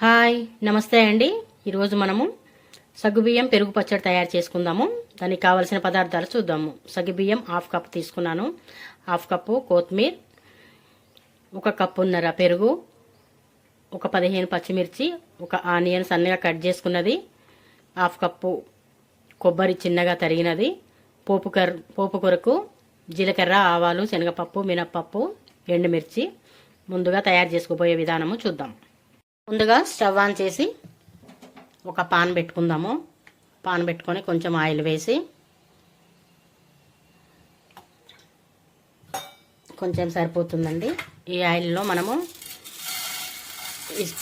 Hi నమస్తే అండి. ఈరోజు మనము సగ్గుబియ్యం పెరుగు పచ్చడి తయారు చేసుకుందాము. దానికి కావలసిన పదార్థాలు చూద్దాము. సగ్గుబియ్యం హాఫ్ కప్ తీసుకున్నాను. హాఫ్ కప్పు కొత్తిమీర ఒక కప్పున్నర పెరుగు ఒక పదిహేను పచ్చిమిర్చి ఒక ఆనియన్ సన్నగా కట్ చేసుకున్నది హాఫ్ కప్పు కొబ్బరి చిన్నగా తరిగినది పోపు కర్ పోపు కొరకు జీలకర్ర ఆవాలు శనగపప్పు మినప్పప్పు ఎండుమిర్చి ముందుగా తయారు చేసుకోబోయే విధానము చూద్దాం. ముందుగా స్టవ్ ఆన్ చేసి ఒక పాన్ పెట్టుకుందాము. పాన్ పెట్టుకొని కొంచెం ఆయిల్ వేసి కొంచెం సరిపోతుందండి. ఈ ఆయిల్లో మనము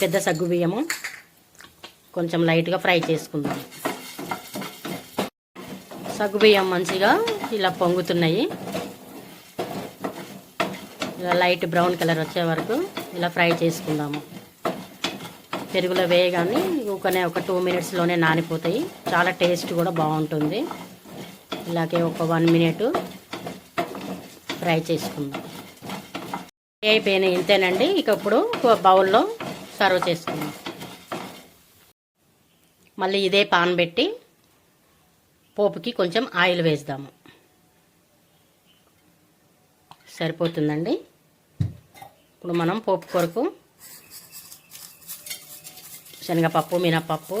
పెద్ద సగ్గు బియ్యము కొంచెం లైట్గా ఫ్రై చేసుకుందాం. సగ్గు బియ్యం మంచిగా ఇలా పొంగుతున్నాయి. ఇలా లైట్ బ్రౌన్ కలర్ వచ్చే వరకు ఇలా ఫ్రై చేసుకుందాము. పెరుగులో వేయగానే ఊకనే ఒక టూ మినిట్స్లోనే నానిపోతాయి. చాలా టేస్ట్ కూడా బాగుంటుంది. ఇలాగే ఒక వన్ మినిట్ ఫ్రై చేసుకుందాం. అయిపోయినాయి ఇంతేనండి. ఇక ఇప్పుడు బౌల్లో సర్వ్ చేసుకుందాం. మళ్ళీ ఇదే పాన్ పెట్టి పోపుకి కొంచెం ఆయిల్ వేద్దాము. సరిపోతుందండి? ఇప్పుడు మనం పోపు కొరకు శనగపప్పు మినపప్పు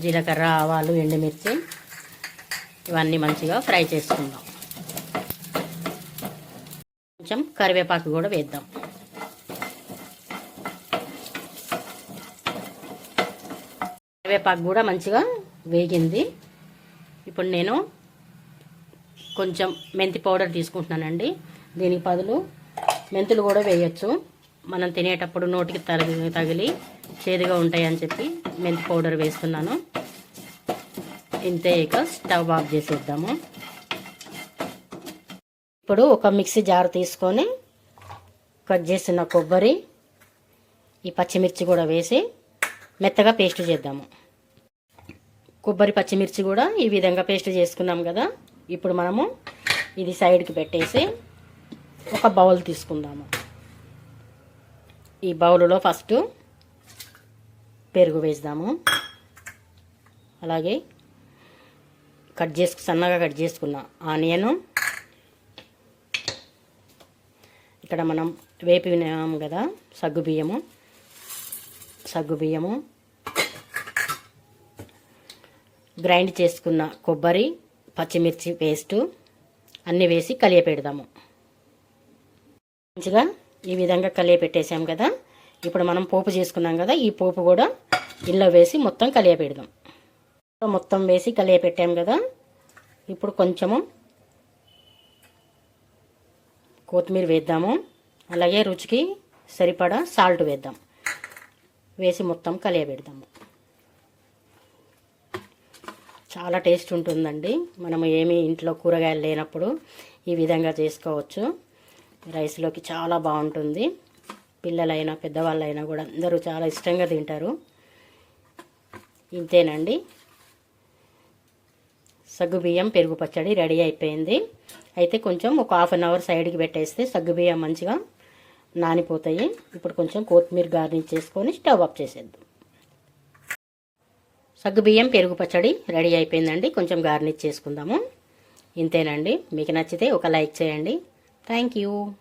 జీలకర్ర ఆవాలు ఎండుమిర్చి ఇవన్నీ మంచిగా ఫ్రై చేసుకుందాం. కొంచెం కరివేపాకు కూడా వేద్దాం. కరివేపాకు కూడా మంచిగా వేగింది. ఇప్పుడు నేను కొంచెం మెంతి పౌడర్ తీసుకుంటున్నానండి. దీనికి బదులు మెంతులు కూడా వేయచ్చు. మనం తినేటప్పుడు నోటికి తగిలి తగిలి చేదుగా ఉంటాయని చెప్పి మెంతి పౌడర్ వేస్తున్నాను. ఇంతే ఇక స్టవ్ ఆఫ్ చేసేద్దాము. ఇప్పుడు ఒక మిక్సీ జార్ తీసుకొని కట్ చేసిన కొబ్బరి ఈ పచ్చిమిర్చి కూడా వేసి మెత్తగా పేస్ట్ చేద్దాము. కొబ్బరి పచ్చిమిర్చి కూడా ఈ విధంగా పేస్ట్ చేసుకున్నాం కదా. ఇప్పుడు మనము ఇది సైడ్కి పెట్టేసి ఒక బౌల్ తీసుకుందాము. ఈ బౌలులో ఫస్ట్ పెరుగు వేద్దాము. అలాగే కట్ చేసుకు సన్నగా కట్ చేసుకున్న ఆనియను. ఇక్కడ మనం వేపినాము కదా సగ్గు బియ్యము. సగ్గు బియ్యము. గ్రైండ్ చేసుకున్న కొబ్బరి పచ్చిమిర్చి పేస్టు అన్నీ వేసి కలియపెడదాము. మంచిగా ఈ విధంగా కలియపెట్టేసాం కదా. ఇప్పుడు మనం పోపు చేసుకున్నాం కదా ఈ పోపు కూడా ఇల్లు వేసి మొత్తం కలియపెడదాం మొత్తం వేసి కలియపెట్టాం కదా. ఇప్పుడు కొంచెము కొత్తిమీర వేద్దాము. అలాగే రుచికి సరిపడా సాల్ట్ వేద్దాం. వేసి మొత్తం కలియబెడదాము చాలా టేస్ట్ ఉంటుందండి. మనము ఏమీ ఇంట్లో కూరగాయలు లేనప్పుడు ఈ విధంగా చేసుకోవచ్చు. రైస్లోకి చాలా బాగుంటుంది. పిల్లలైనా పెద్దవాళ్ళైనా కూడా అందరూ చాలా ఇష్టంగా తింటారు. ఇంతేనండి. సగ్గుబియ్యం పెరుగు పచ్చడి రెడీ అయిపోయింది. అయితే కొంచెం ఒక హాఫ్ అన్ అవర్ సైడ్కి పెట్టేస్తే సగ్గుబియ్యం మంచిగా నానిపోతాయి. ఇప్పుడు కొంచెం కొత్తిమీర గార్నిష్ చేసుకొని స్టవ్ ఆఫ్ చేసేద్దాం. సగ్గుబియ్యం పెరుగు పచ్చడి రెడీ అయిపోయిందండి. కొంచెం గార్నిష్ చేసుకుందాము. ఇంతేనండి. మీకు నచ్చితే ఒక లైక్ చేయండి. Thank you.